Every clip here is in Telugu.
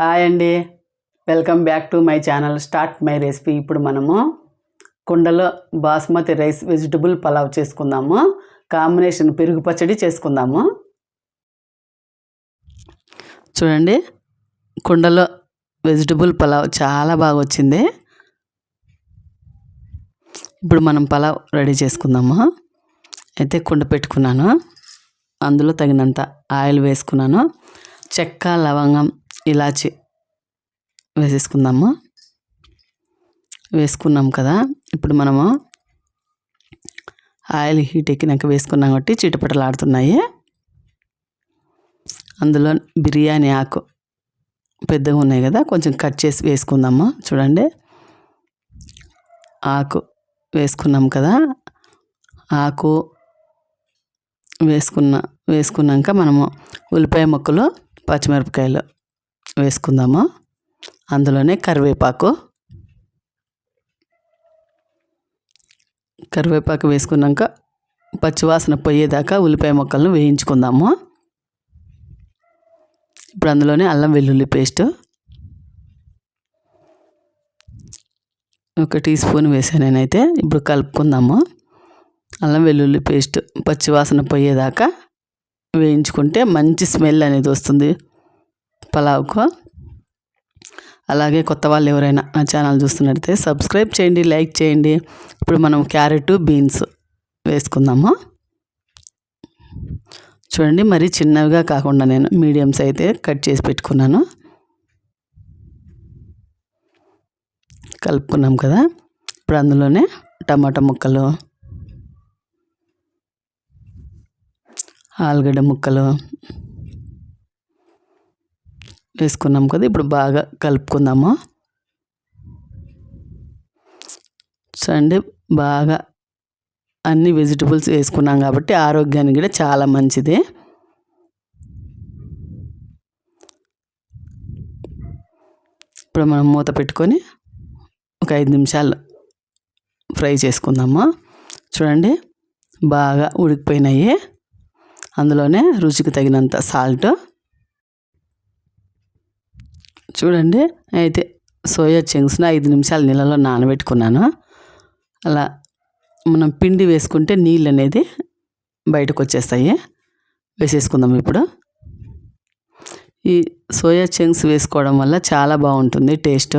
హాయ్ అండి. Welcome back to my channel start my recipe. ఇప్పుడు మనము కుండలో బాస్మతి రైస్ వెజిటబుల్ పలావ్ చేసుకుందాము. కాంబినేషన్ పెరుగు పచ్చడి చేసుకుందాము. చూడండి కుండలో వెజిటబుల్ పలావ్ చాలా బాగా వచ్చింది. ఇప్పుడు మనం పలావ్ రెడీ చేసుకుందాము. అయితే కుండ పెట్టుకున్నాను. అందులో తగినంత ఆయిల్ వేసుకున్నాను. చెక్క లవంగం ఇలాచి వేసేసుకుందాము. వేసుకున్నాం కదా. ఇప్పుడు మనము ఆయిల్ హీట్ ఎక్కినాక వేసుకున్నాం కాబట్టి చిటపటలాడుతున్నాయి. అందులో బిర్యానీ ఆకు పెద్దగా ఉన్నాయి కదా. కొంచెం కట్ చేసి వేసుకుందాము. చూడండి. ఆకు వేసుకున్నాం కదా. ఆకు వేసుకున్న వేసుకున్నాక మనము ఉల్లిపాయ ముక్కలు పచ్చిమిరపకాయలు వేసుకుందాము? అందులోనే కరివేపాకు. కరివేపాకు వేసుకున్నాక పచ్చివాసన పోయేదాకా ఉల్లిపాయ ముక్కలను వేయించుకుందాము. ఇప్పుడు అందులోనే అల్లం వెల్లుల్లి పేస్ట్. ఒక టీ స్పూన్ వేసాను నేనైతే. ఇప్పుడు కలుపుకుందాము. అల్లం వెల్లుల్లి పేస్ట్ పచ్చివాసన పోయేదాకా వేయించుకుంటే మంచి స్మెల్ అనేది వస్తుంది. పలావ్కు అలాగే కొత్త వాళ్ళు ఎవరైనా నా ఛానల్ చూస్తున్నట్టయితే సబ్స్క్రైబ్ చేయండి లైక్ చేయండి. ఇప్పుడు మనం క్యారెట్ బీన్స్ వేసుకుందాము. చూడండి మరి చిన్నవిగా కాకుండా నేను మీడియంస్ అయితే కట్ చేసి పెట్టుకున్నాను. కలుపుకున్నాం కదా. ఇప్పుడు అందులోనే టమాటా ముక్కలు ఆలుగడ్డ ముక్కలు వేసుకున్నాం కదా ఇప్పుడు బాగా కలుపుకుందాము? చూడండి బాగా అన్ని వెజిటబుల్స్ వేసుకున్నాం కాబట్టి ఆరోగ్యానికి కూడా చాలా మంచిది. ఇప్పుడు మనం మూత పెట్టుకొని ఒక ఐదు నిమిషాలు ఫ్రై చేసుకుందాము? చూడండి బాగా ఉడికిపోయినాయి. అందులోనే రుచికి తగినంత సాల్ట్ చూడండి. అయితే సోయా చంక్స్ని ఐదు నిమిషాలు నీళ్ళలో నానబెట్టుకున్నాను. అలా మనం పిండి వేసుకుంటే నీళ్ళు అనేది బయటకు వచ్చేస్తాయి వేసేసుకుందాం ఇప్పుడు. ఈ సోయా చంక్స్ వేసుకోవడం వల్ల చాలా బాగుంటుంది టేస్ట్.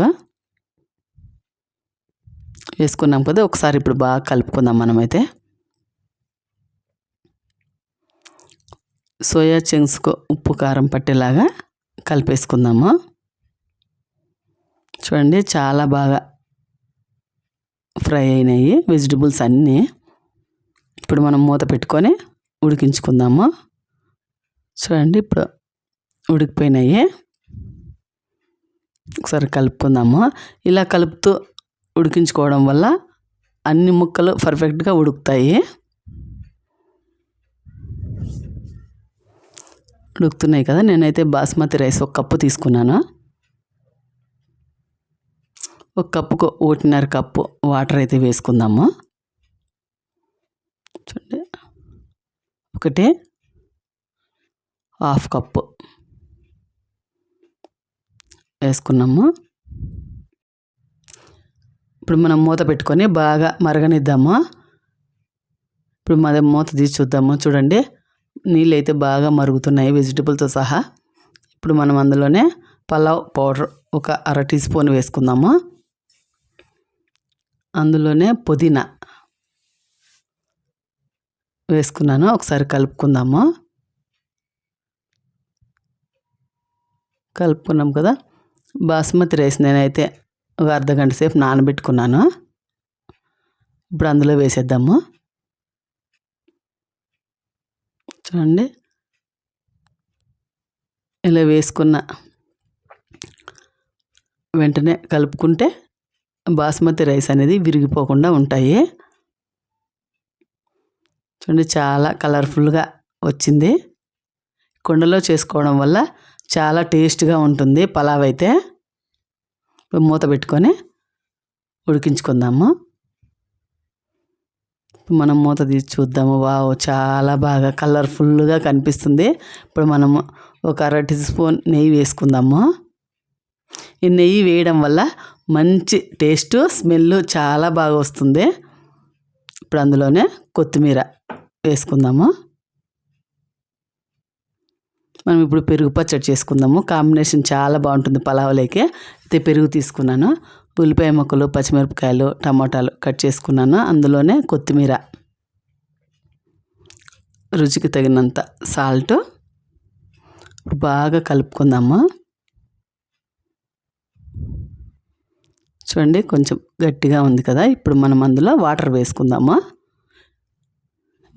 వేసుకున్నాం కదా ఒకసారి ఇప్పుడు బాగా కలుపుకుందాం మనమైతే. సోయా చంక్స్కు ఉప్పు కారం పట్టేలాగా కలిపేసుకుందాము. చూడండి చాలా బాగా ఫ్రై అయినాయి. వెజిటబుల్స్ అన్నీ. ఇప్పుడు మనం మూత పెట్టుకొని ఉడికించుకుందాము. చూడండి ఇప్పుడు ఉడికిపోయినాయి. ఒకసారి కలుపుకుందాము. ఇలా కలుపుతూ ఉడికించుకోవడం వల్ల అన్ని ముక్కలు పర్ఫెక్ట్గా ఉడుకుతాయి. ఉడుకుతున్నాయి కదా? నేనైతే బాస్మతి రైస్ ఒక కప్పు తీసుకున్నాను. ఒక కప్పుకు ఒకటిన్నర కప్పు వాటర్ అయితే వేసుకుందాము. చూడండి. ఒకటి. Half cup. వేసుకున్నాము. ఇప్పుడు మనం మూత పెట్టుకొని బాగా మరగనిద్దాము. ఇప్పుడు మన మూత తీసి చూద్దాము. చూడండి. నీళ్ళు అయితే బాగా మరుగుతున్నాయి వెజిటబుల్తో సహా. ఇప్పుడు మనం అందులోనే పలావ్ పౌడర్ ఒక అర టీ స్పూన్ వేసుకుందాము. అందులోనే పుదీనా వేసుకున్నాను. ఒకసారి కలుపుకుందాము. కలుపుకున్నాం కదా. బాస్మతి రైస్ నేనైతే ఒక అర్ధ గంట సేపు నానబెట్టుకున్నాను. ఇప్పుడు అందులో వేసేద్దాము. చూడండి. ఇలా వేసుకున్న వెంటనే కలుపుకుంటే బాస్మతి రైస్ అనేది విరిగిపోకుండా ఉంటాయి. చూడండి చాలా కలర్ఫుల్గా వచ్చింది. కుండలో చేసుకోవడం వల్ల చాలా టేస్ట్గా ఉంటుంది పలావ్ అయితే. మూత పెట్టుకొని ఉడికించుకుందాము. మనం మూత తీసి చూద్దాము. వావ్! చాలా బాగా కలర్ఫుల్గా కనిపిస్తుంది. ఇప్పుడు మనము ఒక అర టీ స్పూన్ నెయ్యి వేసుకుందాము. ఈ నెయ్యి వేయడం వల్ల మంచి టేస్ట్ స్మెల్ చాలా బాగా వస్తుంది. ఇప్పుడు అందులోనే కొత్తిమీర వేసుకుందాము. మనం ఇప్పుడు పెరుగు పచ్చడి చేసుకుందాము. కాంబినేషన్ చాలా బాగుంటుంది పలావులోకి. అయితే పెరుగు తీసుకున్నాను. ఉల్లిపాయ ముక్కలు పచ్చిమిరపకాయలు టమాటాలు కట్ చేసుకున్నాను. అందులోనే కొత్తిమీర. రుచికి తగినంత సాల్ట్. బాగా కలుపుకుందాము. చూడండి కొంచెం గట్టిగా ఉంది కదా. ఇప్పుడు మనం అందులో వాటర్ వేసుకుందాము?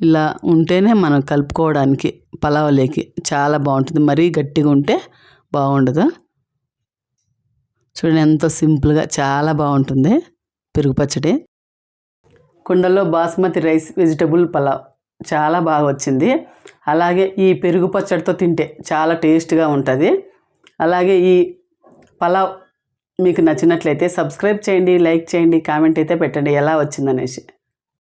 ఇలా ఉంటేనే మనం కలుపుకోవడానికి పలావలేకి చాలా బాగుంటుంది. మరీ గట్టిగా ఉంటే బాగుండదు? చూడండి ఎంతో సింపుల్గా చాలా బాగుంటుంది పెరుగు పచ్చడి. కుండలో బాస్మతి రైస్ వెజిటబుల్ పలావ్ చాలా బాగా వచ్చింది. అలాగే ఈ పెరుగు పచ్చడితో తింటే చాలా టేస్ట్గా ఉంటుంది. అలాగే ఈ పలావ్ మీకు నచ్చినట్లయితే సబ్స్క్రైబ్ చేయండి లైక్ చేయండి కామెంట్ అయితే పెట్టండి. ఎలా వచ్చిందనేసి.